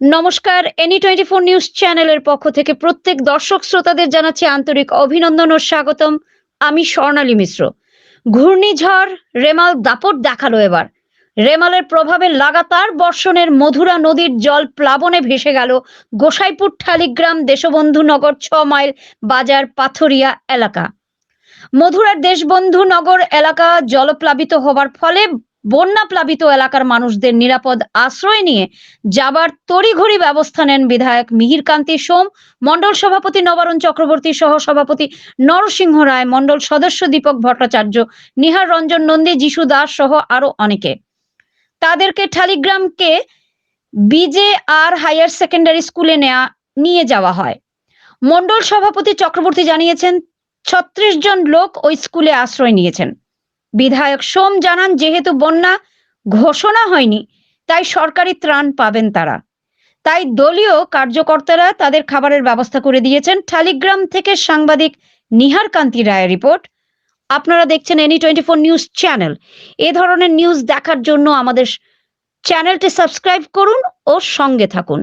নমস্কার any twenty four news চ্যানেলের পক্ষ থেকে প্রত্যেক দর্শক শ্রোতাদের জানাচ্ছি আন্তরিক অভিনন্দন ও স্বাগতম। আমি স্বর্ণালী মিশ্র। ঘূর্ণিঝড় রেমাল দাপট দেখাল এবার। রেমালের প্রভাবে লাগাতার বর্ষণের মধুরা নদীর জল প্লাবনে ভেসে গেল গোসাইপুর ঠালিগ্রাম দেশবন্ধু নগর ছ মাইল বাজার পাথরিয়া এলাকা। মধুরার দেশবন্ধু নগর এলাকা জলপ্লাবিত হবার ফলে বন্যা প্লাবিত এলাকার মানুষদের নিরাপদ আশ্রয় নিয়ে যাবার তড়িঘড়ি ব্যবস্থা নেন বিধায়ক মিহির কান্তি সোম মন্ডল সভাপতি নবারণ চক্রবর্তী সহ সভাপতি নরসিংহ রায় মন্ডল সদস্য দীপক ভট্টাচার্য, নিহার রঞ্জন নন্দী, যিশু দাস সহ আরও অনেকে। তাদেরকে ঠালিগ্রামকে বিজে আর হায়ার সেকেন্ডারি স্কুলে নেয়া, নিয়ে যাওয়া হয়। মণ্ডল সভাপতি চক্রবর্তী জানিয়েছেন, ছত্রিশ জন লোক ওই স্কুলে আশ্রয় নিয়েছেন। বিধায়ক সোম জানান, যেহেতু বন্যা ঘোষণা হয়নি, তাই সরকারি ত্রাণ পাবেন তারা। তাই দলীয় কার্যকর্তারা তাদের খাবারের ব্যবস্থা করে দিয়েছেন। ঠালিগ্রাম থেকে সাংবাদিক নিহার কান্তি রায়ের রিপোর্ট। আপনারা দেখছেন any twenty four news channel. এ ধরনের নিউজ দেখার জন্য আমাদের চ্যানেলটি সাবস্ক্রাইব করুন ও সঙ্গে থাকুন।